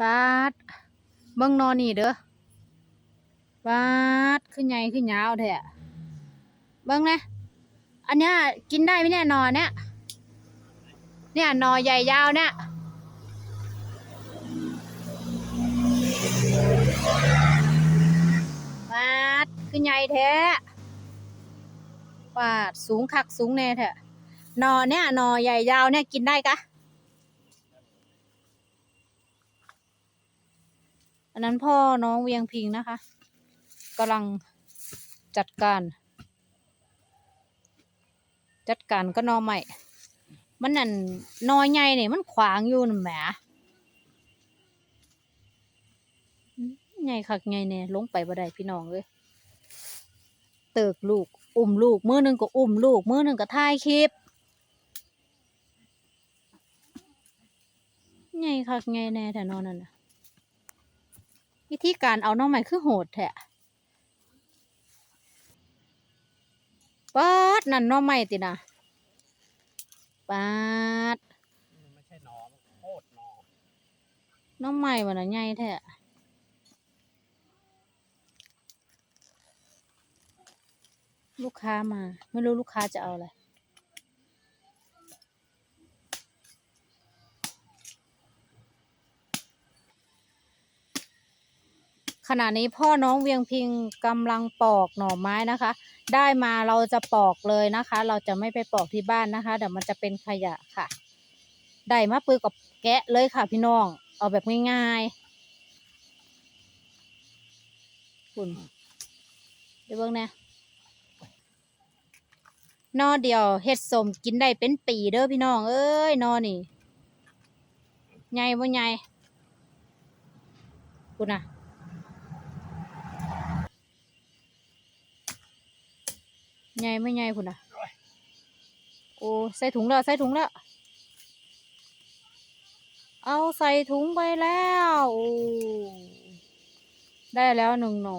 ปาดเบิ่งนอนนี่เด้อปาดขึ้นใหญ่ขึ้นยาวแท้เบิ่งนะอันเนี้ยกินได้ไหมเนี่ยนอนเนี่ยเนี่ยนอใหญ่ยาวเนี่ยปาดขึ้นใหญ่แท้ปาดสูงคักสูงแน่แท้นอเนี่ยนอใหญ่ยาวเนี่ยกินได้กะ นนั้นพ่อน้องเวียงพิงนะคะกำลังจัดการ จัดการก็นอใหม่ มันนั่นนอใหญ่เนี่ยมันขวางอยู่น่ะแหมใหญ่คักใหญ่เนี่ยลงไปบ่ได้พี่น้องเลยเติกลูก อุ้มลูกมือหนึ่งก็อุ้มลูกมือหนึ่งก็ถ่ายคลิปใหญ่คักใหญ่แน่แต่นอนนั่นน่ะ วิธีการเอาน้องใหม่คือโหดแท้ปาดนั่นน้องใหม่ตินะปาดนไม่ใช่หนอมันโคตรหนอน้องใหม่วันนั้นใหญ่แท้ลูกค้ามา ไม่รู้ลูกค้าจะเอาอะไร ขณะนี้พ่อน้องเวียงพิงกำลังปอกหน่อไม้นะคะ ได้มาเราจะปอกเลยนะคะ เราจะไม่ไปปอกที่บ้านนะคะ เดี๋ยวมันจะเป็นขยะค่ะ ได้มาปือกับแกะเลยค่ะ พี่น้อง เอาแบบง่ายๆคุณเดี๋ยวเบิ่งแหนะนอเดียวเฮ็ดสมกินได้เป็นปีเด้อพี่น้อง เอ้ยนอนี่ใหญ่บ่ใหญ่คุณน่ะ ใหญ่ไม่ใหญ่คุณอะ โอ้ใส่ถุงแล้วใส่ถุงแล้ว เอาใส่ถุงไปแล้ว โอ้ ได้แล้วหนึ่งหน่อ